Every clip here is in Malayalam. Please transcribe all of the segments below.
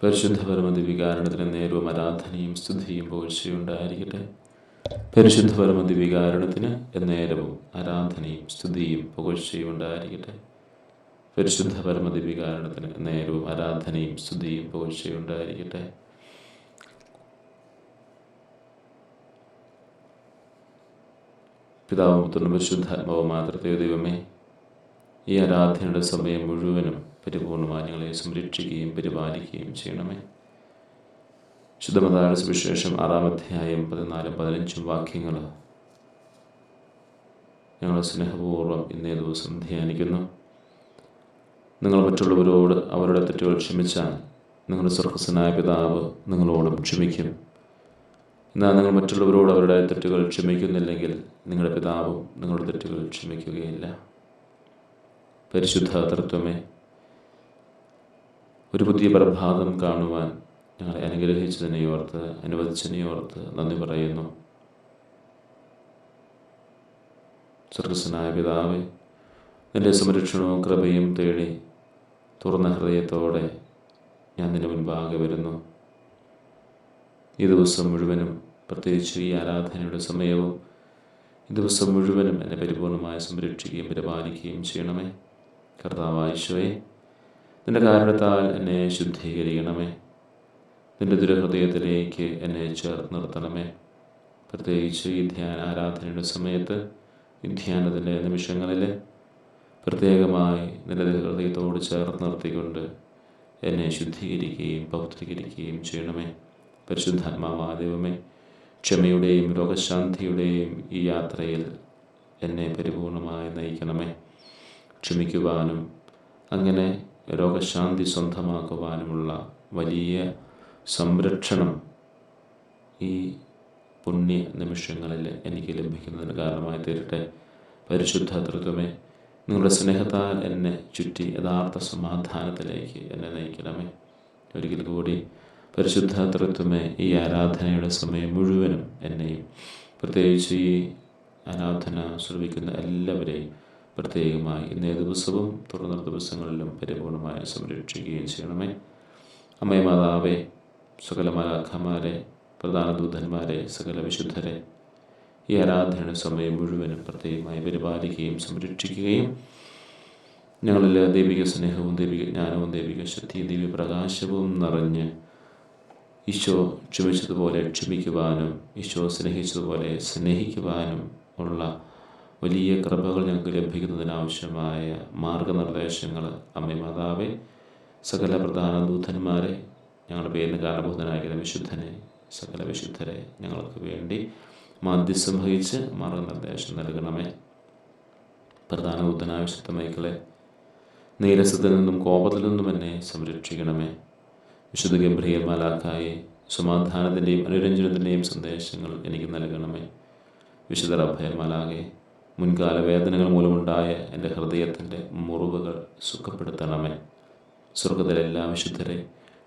പരിശുദ്ധ പരമദിവികാരണത്തിന് നേരവും ആരാധനയും സ്തുതിയും പുകഴ്ചയുണ്ടായിരിക്കട്ടെ പരിശുദ്ധ പരമദിവികാരണത്തിന് നേരവും ആരാധനയും സ്തുതിയും പുകഴ്ചയും ഉണ്ടായിരിക്കട്ടെ പരിശുദ്ധ പരമദിവികാരണത്തിന് നേരവും ആരാധനയും സ്തുതിയും പുകഴ്ചയും ഉണ്ടായിരിക്കട്ടെ പിതാവും പുത്രനും പരിശുദ്ധാത്മാവും മാത്രത്തെ ദൈവമേ ഈ ആരാധനയുടെ സമയം മുഴുവനും പരിപൂർണമായി സംരക്ഷിക്കുകയും പരിപാലിക്കുകയും ചെയ്യണമേ. ശുദ്ധമതായ സുവിശേഷം ആറാം അധ്യായം പതിനാലും പതിനഞ്ചും വാക്യങ്ങൾ ഞങ്ങൾ സ്നേഹപൂർവം ഇന്നേ ദിവസം ധ്യാനിക്കുന്നു. നിങ്ങൾ മറ്റുള്ളവരോട് അവരുടെ തെറ്റുകൾ ക്ഷമിച്ചാൽ നിങ്ങളുടെ സ്വർഗസ്വനായ പിതാവ് നിങ്ങളോടും ക്ഷമിക്കും. എന്നാൽ നിങ്ങൾ മറ്റുള്ളവരോട് അവരുടെ തെറ്റുകൾ ക്ഷമിക്കുന്നില്ലെങ്കിൽ നിങ്ങളുടെ പിതാവും നിങ്ങളുടെ തെറ്റുകൾ ക്ഷമിക്കുകയില്ല. പരിശുദ്ധ തത്വമേ ഒരു പുതിയ പ്രഭാതം കാണുവാൻ ഞങ്ങളെ അനുഗ്രഹിച്ചതിനെ ഓർത്ത് അനുവദിച്ചതിനെ ഓർത്ത് നന്ദി പറയുന്നു. സർഗസ്സനായ പിതാവേ എന്റെ സംരക്ഷണവും കൃപയും തേടി തുറന്ന ഹൃദയത്തോടെ ഞാൻ നിന്റെ മുൻപാകെ വരുന്നു. ഈ ദിവസം മുഴുവനും പ്രത്യേകിച്ച് ഈ ആരാധനയുടെ സമയവും ഈ ദിവസം മുഴുവനും എന്നെ പരിപൂർണമായി സംരക്ഷിക്കുകയും പരിപാലിക്കുകയും ചെയ്യണമേ. കർത്താവായിശോയെ നിന്റെ കാരണത്താൽ എന്നെ ശുദ്ധീകരിക്കണമേ. നിന്റെ ദുരഹൃദയത്തിലേക്ക് എന്നെ ചേർത്ത് നിർത്തണമേ പ്രത്യേകിച്ച് ഈ ധ്യാന ആരാധനയുടെ സമയത്ത് ഈ ധ്യാനത്തിന്റെ നിമിഷങ്ങളിൽ പ്രത്യേകമായി നിന്റെ ഹൃദയത്തോട് ചേർത്ത് നിർത്തിക്കൊണ്ട് എന്നെ ശുദ്ധീകരിക്കുകയും പൗത്രീകരിക്കുകയും ചെയ്യണമേ. പരിശുദ്ധാത്മാവാ ദൈവമേ ക്ഷമയുടെയും രോഗശാന്തിയുടെയും ഈ യാത്രയിൽ എന്നെ പരിപൂർണമായി നയിക്കണമേ. ക്ഷമിക്കുവാനും അങ്ങനെ രോഗശാന്തി സ്വന്തമാക്കുവാനുമുള്ള വലിയ സംരക്ഷണം ഈ പുണ്യ നിമിഷങ്ങളിൽ എനിക്ക് ലഭിക്കുന്നതിന് കാരണമായി തീരട്ടെ. പരിശുദ്ധ തൃത്വമേ നിങ്ങളുടെ സ്നേഹത്താൽ എന്നെ ചുറ്റി യഥാർത്ഥ സമാധാനത്തിലേക്ക് എന്നെ നയിക്കണമേ. ഒരിക്കൽ കൂടി പരിശുദ്ധ തൃത്വമേ ഈ ആരാധനയുടെ സമയം മുഴുവനും എന്നെയും പ്രത്യേകിച്ച് ഈ ആരാധന ശ്രമിക്കുന്ന എല്ലാവരെയും പ്രത്യേകമായി ഇന്നേ ദിവസവും തുടർന്ന ദിവസങ്ങളിലും പരിപൂർണമായി സംരക്ഷിക്കുകയും ചെയ്യണമേ. അമ്മേ മാതാവേ സകല മാലാഖമാരെ പ്രധാന ദൂതന്മാരെ സകല വിശുദ്ധരെ ഈ ആരാധന സമയം മുഴുവനും പ്രത്യേകമായി പരിപാലിക്കുകയും സംരക്ഷിക്കുകയും ഞങ്ങളിൽ ദൈവിക സ്നേഹവും ദൈവിക ജ്ഞാനവും ദൈവിക ശക്തിയും ദൈവിക പ്രകാശവും നിറഞ്ഞ് ഈശോ ക്ഷമിച്ചതുപോലെ ക്ഷമിക്കുവാനും ഈശോ സ്നേഹിച്ചതുപോലെ സ്നേഹിക്കുവാനും ഉള്ള വലിയ കൃപകൾ ഞങ്ങൾക്ക് ലഭിക്കുന്നതിനാവശ്യമായ മാർഗനിർദ്ദേശങ്ങൾ അമ്മ മാതാവെ സകല പ്രധാന ദൂതന്മാരെ ഞങ്ങളുടെ പേരിന് കാരണഭൂതനായിരിക്കുന്ന വിശുദ്ധനെ സകല വിശുദ്ധരെ ഞങ്ങൾക്ക് വേണ്ടി മാധ്യസ്ഥം വഹിച്ച് മാർഗനിർദ്ദേശം നൽകണമേ. പ്രധാന ദൂതനായ വിശുദ്ധ നീരസത്തിൽ നിന്നും കോപത്തിൽ നിന്നും എന്നെ സംരക്ഷിക്കണമേ. വിശുദ്ധ ഗംഭീർ മാലാക്കായി സമാധാനത്തിന്റെയും അനുരഞ്ജനത്തിന്റെയും സന്ദേശങ്ങൾ എനിക്ക് നൽകണമേ. വിശുദ്ധ അഭയമാലാകെ മാലാകെ മുൻകാല വേദനകൾ മൂലമുണ്ടായ എന്റെ ഹൃദയത്തിന്റെ മുറിവുകൾ സുഖപ്പെടുത്തണമേ. സ്വർഗത്തിലെല്ലാ വിശുദ്ധരെ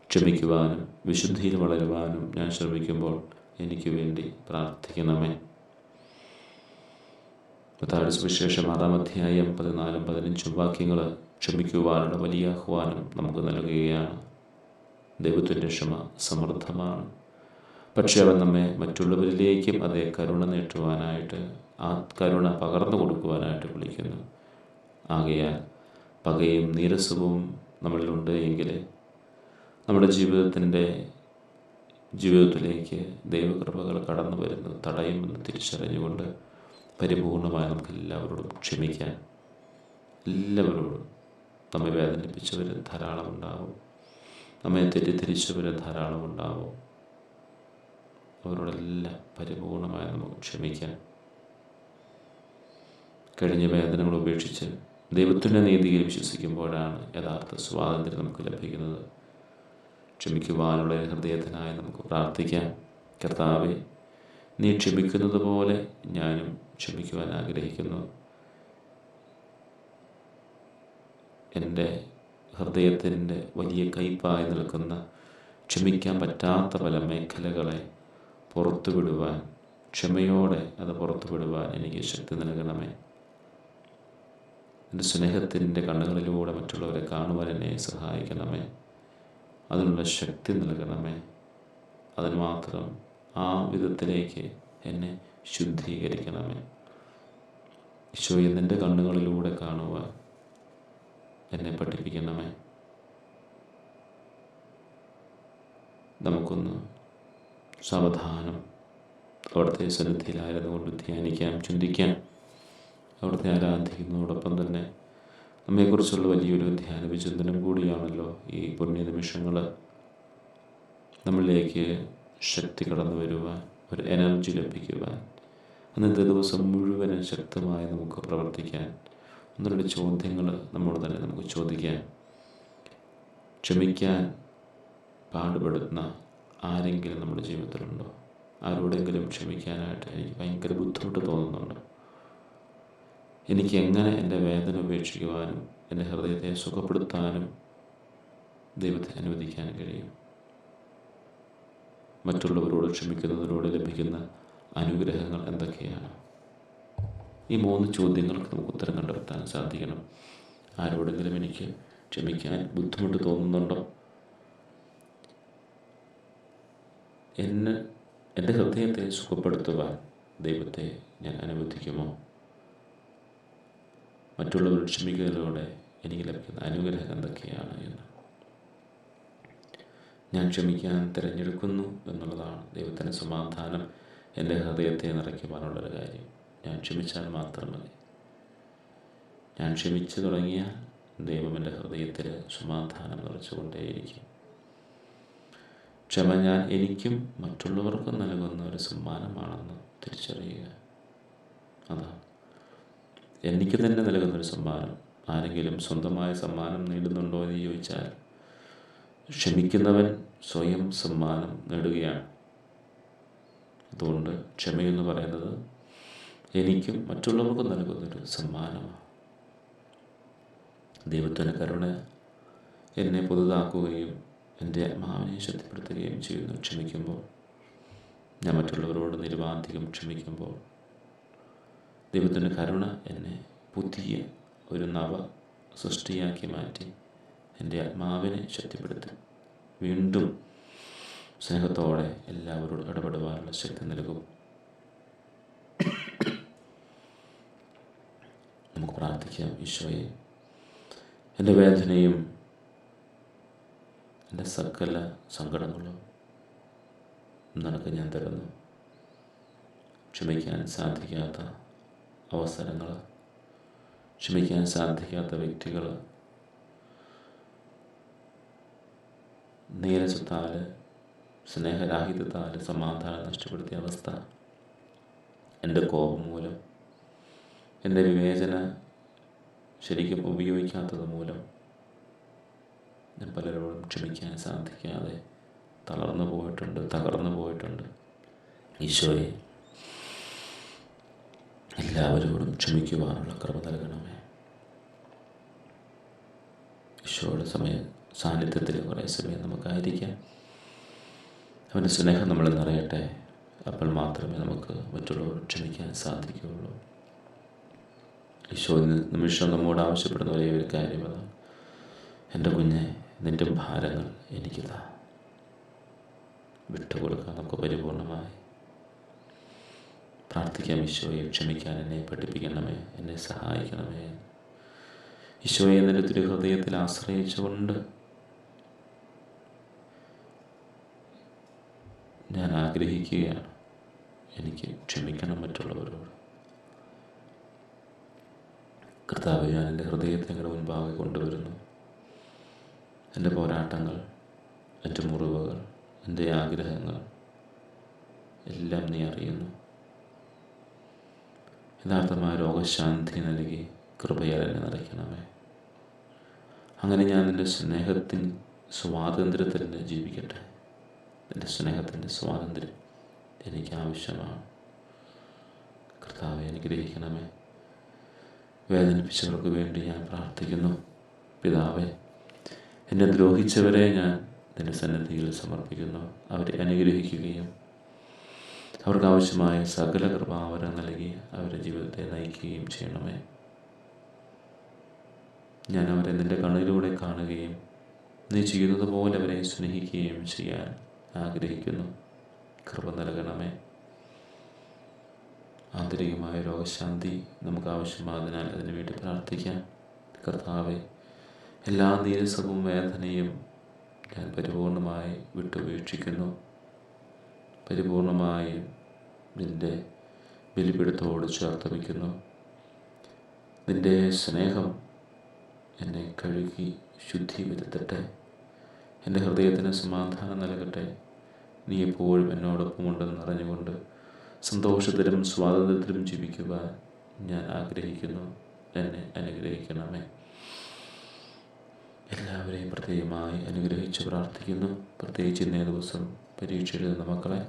ക്ഷമിക്കുവാനും വിശുദ്ധിയിൽ വളരുവാനും ഞാൻ ശ്രമിക്കുമ്പോൾ എനിക്ക് വേണ്ടി പ്രാർത്ഥിക്കണമേ. പത്താട് സുവിശേഷം ആറാം അധ്യായം പതിനാലും പതിനഞ്ചും വാക്യങ്ങൾ ക്ഷമിക്കുവാനുള്ള വലിയ ആഹ്വാനം നമുക്ക് നൽകുകയാണ്. ദൈവത്തിന്റെ ക്ഷമ സമൃദ്ധമാണ്. പക്ഷേ അവൻ നമ്മെ മറ്റുള്ളവരിലേക്കും അതേ കരുണ നീട്ടുവാനായിട്ട് ആ കരുണ പകർന്നു കൊടുക്കുവാനായിട്ട് വിളിക്കുന്നു. ആകയാൽ പകയും നീരസവും നമ്മളിലുണ്ട് എങ്കിൽ നമ്മുടെ ജീവിതത്തിന്റെ ജീവിതത്തിലേക്ക് ദൈവകൃപകൾ കടന്നു വരുന്നത് തടയുമെന്ന് തിരിച്ചറിഞ്ഞുകൊണ്ട് പരിപൂർണമായി നമുക്ക് എല്ലാവരോടും ക്ഷമിക്കാൻ എല്ലാവരോടും നമ്മെ വേദനിപ്പിച്ചവർ ധാരാളം ഉണ്ടാവും നമ്മെ തെറ്റിദ്ധരിച്ചവർ ധാരാളം ഉണ്ടാവും അവരോടെല്ലാം പരിപൂർണമായി നമുക്ക് ക്ഷമിക്കാൻ കഴിഞ്ഞ വേദനകൾ ഉപേക്ഷിച്ച് ദൈവത്തിന്റെ നീതിയിൽ വിശ്വസിക്കുമ്പോഴാണ് യഥാർത്ഥ സ്വാതന്ത്ര്യം നമുക്ക് ലഭിക്കുന്നത്. ക്ഷമിക്കുവാനുള്ള ഹൃദയത്തിനായി നമുക്ക് പ്രാർത്ഥിക്കാം. കർത്താവെ നീ ക്ഷമിക്കുന്നത് പോലെ ഞാനും ക്ഷമിക്കുവാൻ ആഗ്രഹിക്കുന്നു. എന്റെ ഹൃദയത്തിന്റെ വലിയ കയ്പായി നിൽക്കുന്ന ക്ഷമിക്കാൻ പറ്റാത്ത പല മേഖലകളെ പുറത്തു വിടുവാൻ ക്ഷമയോടെ അത് പുറത്തു വിടുവാൻ എനിക്ക് ശക്തി നൽകണമേ. എന്റെ സ്നേഹത്തിന്റെ കണ്ണുകളിലൂടെ മറ്റുള്ളവരെ കാണുവാൻ എന്നെ സഹായിക്കണമേ. അതിനുള്ള ശക്തി നൽകണമേ. അതിന് മാത്രം ആ വിധത്തിലേക്ക് എന്നെ ശുദ്ധീകരിക്കണമേ. ഈശോയെ നിന്റെ കണ്ണുകളിലൂടെ കാണുവാൻ എന്നെ പഠിപ്പിക്കണമേ. നമുക്കൊന്ന് സാവധാനം അവിടുത്തെ സന്നിധിയിലായിരുന്നുകൊണ്ട് ധ്യാനിക്കാം ചിന്തിക്കാം. അവിടുത്തെ ആരാധിക്കുന്നതോടൊപ്പം തന്നെ നമ്മെക്കുറിച്ചുള്ള വലിയൊരു ധ്യാന വിചിന്തനം കൂടിയാണല്ലോ ഈ പുണ്യ നിമിഷങ്ങൾ നമ്മളിലേക്ക് ശക്തി കടന്നു വരുവാൻ ഒരു എനർജി ലഭിക്കുവാൻ അന്നത്തെ ദിവസം മുഴുവനും ശക്തമായി നമുക്ക് പ്രവർത്തിക്കാൻ ഒന്നുള്ള ചോദ്യങ്ങൾ നമ്മോട് തന്നെ നമുക്ക് ചോദിക്കാൻ ക്ഷമിക്കാൻ പാടുപെടുന്ന ആരെങ്കിലും നമ്മുടെ ജീവിതത്തിലുണ്ടോ? ആരോടെങ്കിലും ക്ഷമിക്കാനായിട്ട് എനിക്ക് ഭയങ്കര ബുദ്ധിമുട്ട് തോന്നുന്നുണ്ട്? എനിക്ക് എങ്ങനെ എന്റെ വേദന ഉപേക്ഷിക്കുവാനും എന്റെ ഹൃദയത്തെ സുഖപ്പെടുത്താനും ദൈവത്തെ അനുവദിക്കാൻ കഴിയും? മറ്റുള്ളവരോട് ക്ഷമിക്കുന്നതിലൂടെ ലഭിക്കുന്ന അനുഗ്രഹങ്ങൾ എന്തൊക്കെയാണ്? ഈ മൂന്ന് ചോദ്യങ്ങൾക്ക് നമുക്ക് ഉത്തരം കണ്ടെത്താൻ സാധിക്കണം. ആരോടെങ്കിലും എനിക്ക് ക്ഷമിക്കാൻ ബുദ്ധിമുട്ട് തോന്നുന്നുണ്ടോ? എന്നെ എന്റെ ഹൃദയത്തെ സുഖപ്പെടുത്തുവാൻ ദൈവത്തെ ഞാൻ അനുവദിക്കുമോ? മറ്റുള്ളവർ ക്ഷമിക്കുന്നതിലൂടെ എനിക്ക് ലഭിക്കുന്ന അനുഗ്രഹം എന്തൊക്കെയാണ് എന്ന്. ഞാൻ ക്ഷമിക്കാൻ തിരഞ്ഞെടുക്കുന്നു എന്നുള്ളതാണ് ദൈവത്തിന്റെ സമാധാനം എന്റെ ഹൃദയത്തെ നിറയ്ക്കുവാനുള്ളൊരു കാര്യം. ഞാൻ ക്ഷമിച്ചാൽ മാത്രം മതി ഞാൻ ക്ഷമിച്ചു തുടങ്ങിയാൽ ദൈവം എന്റെ ഹൃദയത്തിൽ സമാധാനം നിറച്ചുകൊണ്ടേയിരിക്കും. ക്ഷമ ഞാൻ എനിക്കും മറ്റുള്ളവർക്കും നൽകുന്ന ഒരു സമ്മാനമാണെന്ന് തിരിച്ചറിയുക. അതാണ് എനിക്ക് തന്നെ നൽകുന്നൊരു സമ്മാനം. ആരെങ്കിലും സ്വന്തമായ സമ്മാനം നേടുന്നുണ്ടോ എന്ന് ചോദിച്ചാൽ ക്ഷമിക്കുന്നവൻ സ്വയം സമ്മാനം നേടുകയാണ്. അതുകൊണ്ട് ക്ഷമയെന്ന് പറയുന്നത് എനിക്കും മറ്റുള്ളവർക്കും നൽകുന്നൊരു സമ്മാനമാണ് ദൈവത്തിന്റെ കരുണ എന്നെ പുതുതാക്കുകയും എന്റെ ആത്മാവിനെ ശക്തിപ്പെടുത്തുകയും ചെയ്യുന്നു. ക്ഷമിക്കുമ്പോൾ. ഞാൻ മറ്റുള്ളവരോട് നിരവാധികം ക്ഷമിക്കുമ്പോൾ. ദൈവത്തിന്റെ കരുണ എന്നെ പുതിയ ഒരു നവ സൃഷ്ടിയാക്കി മാറ്റി എന്റെ ആത്മാവിനെ ശക്തിപ്പെടുത്തി. വീണ്ടും സ്നേഹത്തോടെ എല്ലാവരോടും ഇടപെടുവാനുള്ള ശക്തി നൽകും. നമുക്ക് പ്രാർത്ഥിക്കാം. ഈശോയെ എന്റെ വേദനയും എന്റെ സകല സങ്കടങ്ങളും നിനക്ക് ഞാൻ തരുന്നു. ക്ഷമിക്കാൻ സാധിക്കാത്ത അവസരങ്ങൾ ക്ഷമിക്കാൻ സാധിക്കാത്ത വ്യക്തികൾ നീരസത്താൽ സ്നേഹരാഹിത്യത്താൽ സമാധാനം നഷ്ടപ്പെടുത്തിയ അവസ്ഥ എന്റെ കോപം മൂലം എന്റെ വിവേചന ശരിക്കും ഉപയോഗിക്കാത്തത് മൂലം ഞാൻ പലരോടും ക്ഷമിക്കാൻ സാധിക്കാതെ തളർന്നു പോയിട്ടുണ്ട് തകർന്നു പോയിട്ടുണ്ട്. ഈശോയെ എല്ലാവരോടും ക്ഷമിക്കുവാനുള്ള കൃപ നൽകണമേ. ഈശോയുടെ സമയ സാന്നിധ്യത്തിൽ കുറേ സമയം നമുക്കായിരിക്കാം. അവന്റെ സ്നേഹം നമ്മൾ നിറയട്ടെ. അപ്പോൾ മാത്രമേ നമുക്ക് മറ്റുള്ളവരോട് ക്ഷമിക്കാൻ സാധിക്കുകയുള്ളൂ. ഈശോ നിമിഷം നമ്മോട് ആവശ്യപ്പെടുന്ന ഒരേ ഒരു കാര്യം അതാണ് എന്റെ കുഞ്ഞെ നിന്റെ ഭാരങ്ങൾ എനിക്കിതാ. വിട്ടുകൊടുക്കാൻ നമുക്ക് പരിപൂർണമായി. പ്രാർത്ഥിക്കാം ഈശോയെ ക്ഷമിക്കാൻ എന്നെ പഠിപ്പിക്കണമേ എന്നെ സഹായിക്കണമേ. ഈശോയെ നിന്റെ തിരുഹൃദയത്തിൽ ആശ്രയിച്ചുകൊണ്ട് ഞാൻ ആഗ്രഹിക്കുകയാണ്. എനിക്ക് ക്ഷമിക്കണം മറ്റുള്ളവരോട്. കർത്താവ് ഞാൻ എന്റെ ഹൃദയത്തെ അങ്ങയുടെ മുൻപാകെ കൊണ്ടുവരുന്നു. എന്റെ പോരാട്ടങ്ങൾ എന്റെ മുറിവുകൾ എന്റെ ആഗ്രഹങ്ങൾ എല്ലാം നീ അറിയുന്നു. യഥാർത്ഥമായ രോഗശാന്തി നൽകി കൃപയാൽ എന്നെ നിറയ്ക്കണമേ. അങ്ങനെ ഞാൻ നിന്റെ സ്നേഹത്തിൻ സ്വാതന്ത്ര്യത്തിൽ ജീവിക്കട്ടെ. നിന്റെ സ്നേഹത്തിന്റെ സ്വാതന്ത്ര്യം എനിക്ക് ആവശ്യമാണ്. കർത്താവെ അനുഗ്രഹിക്കണമേ. വേദനിപ്പിച്ചവർക്ക് വേണ്ടി ഞാൻ പ്രാർത്ഥിക്കുന്നു. പിതാവെ എന്നെ ദ്രോഹിച്ചവരെ ഞാൻ നിന്റെ സന്നദ്ധിയിൽ സമർപ്പിക്കുന്നു. അവരെ അനുഗ്രഹിക്കുകയും അവർക്ക് ആവശ്യമായ സകല കൃപാവരം നൽകി അവരുടെ ജീവിതത്തെ നയിക്കുകയും ചെയ്യണമേ. ഞാൻ അവരെ നിന്റെ കണ്ണിലൂടെ കാണുകയും നീ ചെയ്യുന്നത് പോലെ അവരെ സ്നേഹിക്കുകയും ചെയ്യാൻ ആഗ്രഹിക്കുന്നു. കൃപ നൽകണമേ. ആന്തരികമായ രോഗശാന്തി നമുക്ക് ആവശ്യമായതിനാൽ അതിനു വേണ്ടി പ്രാർത്ഥിക്കാം. കർത്താവെ എല്ലാ നീരസവും വേദനയും ഞാൻ പരിപൂർണമായി വിട്ടുപേക്ഷിക്കുന്നു പരിപൂർണമായും നിന്റെ ബലിപിടുത്തോട് ചേർത്ത് വയ്ക്കുന്നു. നിന്റെ സ്നേഹം എന്നെ കഴുകി ശുദ്ധി വരുത്തട്ടെ എന്റെ ഹൃദയത്തിന് സമാധാനം നൽകട്ടെ. നീ എപ്പോഴും എന്നോടൊപ്പമുണ്ടെന്ന് അറിഞ്ഞുകൊണ്ട് സന്തോഷത്തിലും സ്വാതന്ത്ര്യത്തിലും ജീവിക്കുവാൻ ഞാൻ ആഗ്രഹിക്കുന്നു. എന്നെ അനുഗ്രഹിക്കണമേ. എല്ലാവരെയും പ്രത്യേകമായി അനുഗ്രഹിച്ച് പ്രാർത്ഥിക്കുന്നു. പ്രത്യേകിച്ച് ഇന്നേ ദിവസം പരീക്ഷ എഴുതുന്ന മക്കളെ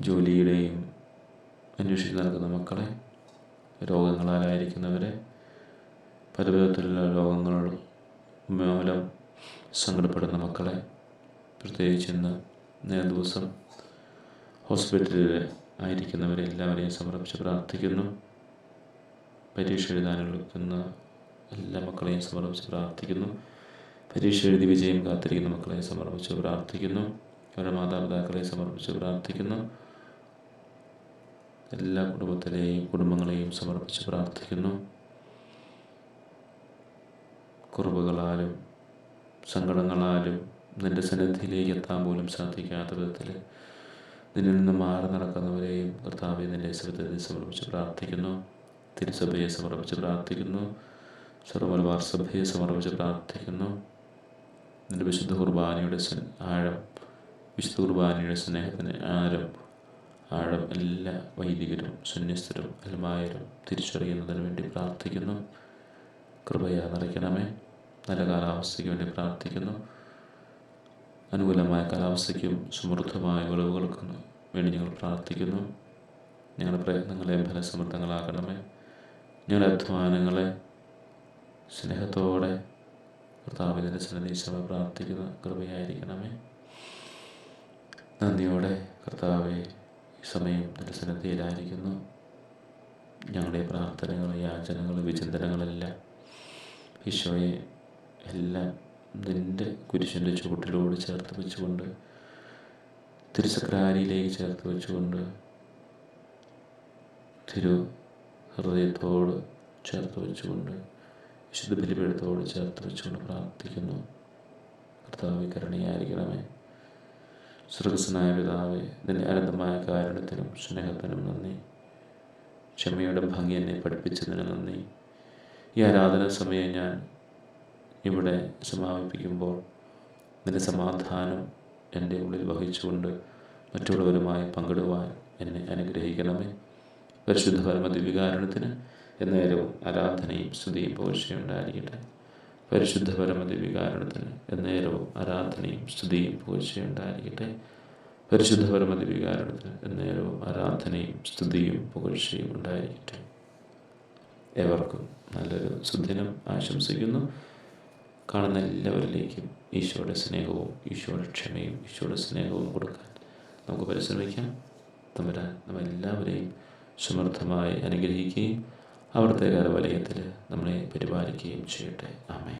ജോലിയുടെയും അന്വേഷിച്ച് നടക്കുന്ന മക്കളെ രോഗങ്ങളാലായിരിക്കുന്നവരെ പല വിധത്തിലുള്ള രോഗങ്ങൾ മൂലം സങ്കടപ്പെടുന്ന മക്കളെ പ്രത്യേകിച്ച് ഇന്ന് ഇന്നേ ദിവസം ഹോസ്പിറ്റലിൽ ആയിരിക്കുന്നവരെ എല്ലാവരെയും സമർപ്പിച്ച് പ്രാർത്ഥിക്കുന്നു. പരീക്ഷ എഴുതാനുള്ള എല്ലാ മക്കളെയും സമർപ്പിച്ച് പ്രാർത്ഥിക്കുന്നു. പരീക്ഷ എഴുതി വിജയം കാത്തിരിക്കുന്ന മക്കളെ സമർപ്പിച്ച് പ്രാർത്ഥിക്കുന്നു. അവരുടെ മാതാപിതാക്കളെ സമർപ്പിച്ച് പ്രാർത്ഥിക്കുന്നു. എല്ലാ കുടുംബത്തിലെയും കുടുംബങ്ങളെയും സമർപ്പിച്ച് പ്രാർത്ഥിക്കുന്നു. കുറവുകളാലും സങ്കടങ്ങളാലും നിന്റെ സന്നിധിയിലേക്ക് എത്താൻ പോലും സാധിക്കാത്ത വിധത്തിൽ നിന്നിൽ നിന്ന് മാറി നടക്കുന്നവരെയും കർത്താവെ നിന്റെ സവിധത്തിൽ സമർപ്പിച്ച് പ്രാർത്ഥിക്കുന്നു. തിരുസഭയെ സമർപ്പിച്ച് പ്രാർത്ഥിക്കുന്നു. സർവമലബാർ സഭയെ സമർപ്പിച്ച് പ്രാർത്ഥിക്കുന്നു. നിന്റെ വിശുദ്ധ കുർബാനയുടെ ആഴം വിശുദ്ധ കുർബാനയുടെ സ്നേഹത്തിന് ആരം ആഴം എല്ലാ വൈദികരും സന്യസ്തരും അൽമായരും തിരിച്ചറിയുന്നതിന് വേണ്ടി പ്രാർത്ഥിക്കുന്നു. കൃപയാ നിറയ്ക്കണമേ. നല്ല കാലാവസ്ഥയ്ക്ക് വേണ്ടി പ്രാർത്ഥിക്കുന്നു. അനുകൂലമായ കാലാവസ്ഥയ്ക്കും സമൃദ്ധമായ വിളവുകൾക്കും വേണ്ടി ഞങ്ങൾ പ്രാർത്ഥിക്കുന്നു. ഞങ്ങളുടെ പ്രയത്നങ്ങളെ ഫലസമൃദ്ധങ്ങളാക്കണമേ. ഞങ്ങളുടെ അധ്വാനങ്ങളെ സ്നേഹത്തോടെ കർത്താവിന്റെ സന്നിധി സഭ പ്രാർത്ഥിക്കുന്ന കൃപയായിരിക്കണമേ. നന്ദിയോടെ കർത്താവെ ഈ സമയം നിന്റെ സന്നിധിയിലായിരിക്കുന്നു ഞങ്ങളുടെ പ്രാർത്ഥനകൾ യാചനകൾ വിചിന്തനങ്ങളെല്ലാം ഈശോയെ എല്ലാം നിന്റെ കുരിശിന്റെ ചുവട്ടിലോട് ചേർത്ത് വെച്ചുകൊണ്ട് തിരുസക്രാരിയിലേക്ക് ചേർത്ത് വെച്ചുകൊണ്ട് തിരു ഹൃദയത്തോട് ചേർത്ത് വെച്ചുകൊണ്ട് വിശുദ്ധ ബലിപീഠത്തോട് ചേർത്ത് വെച്ചുകൊണ്ട് പ്രാർത്ഥിക്കുന്നു. കർത്താവ് കരുണയായിരിക്കണമേ. സുഹൃസനായ പിതാവെ നിന്റെ അനന്തമായ കാരണത്തിനും സ്നേഹത്തിനും നന്ദി. ക്ഷമയുടെ ഭംഗി എന്നെ പഠിപ്പിച്ചതിന് നന്ദി. ഈ ആരാധന സമയം ഞാൻ ഇവിടെ സമാപിപ്പിക്കുമ്പോൾ നിന്റെ സമാധാനം എന്റെ ഉള്ളിൽ വഹിച്ചുകൊണ്ട് മറ്റുള്ളവരുമായി പങ്കിടുവാൻ എന്നെ അനുഗ്രഹിക്കണമേ. പരിശുദ്ധ പരമ ദിവ്യകാരണത്തിന് എന്നേരവും ആരാധനയും സ്തുതിയും പോഴ്ചയുണ്ടായിരിക്കട്ടെ പരിശുദ്ധ പരമതി ദിവ്യകാരണത്തിന് എന്നേരവും ആരാധനയും സ്തുതിയും പോഴ്ചയുണ്ടായിരിക്കട്ടെ പരിശുദ്ധ പരമതി ദിവ്യകാരണത്തിന് എന്നേരവും ആരാധനയും സ്തുതിയും പുകഴ്ചയും ഉണ്ടായിരിക്കട്ടെ. എവർക്കും നല്ലൊരു സുദിനം ആശംസിക്കുന്നു. കാണുന്ന എല്ലാവരിലേക്കും ഈശോയുടെ സ്നേഹവും ഈശോയുടെ ക്ഷമയും ഈശോയുടെ സ്നേഹവും കൊടുക്കാൻ നമുക്ക് പരിശ്രമിക്കാം. തമ്പുരാൻ നമ്മെല്ലാവരെയും സമർത്ഥമായി അനുഗ്രഹിക്കുകയും അവിടുത്തെ കരവലയത്തിൽ നമ്മളെ പരിപാലിക്കുകയും ചെയ്യട്ടെ. ആമേ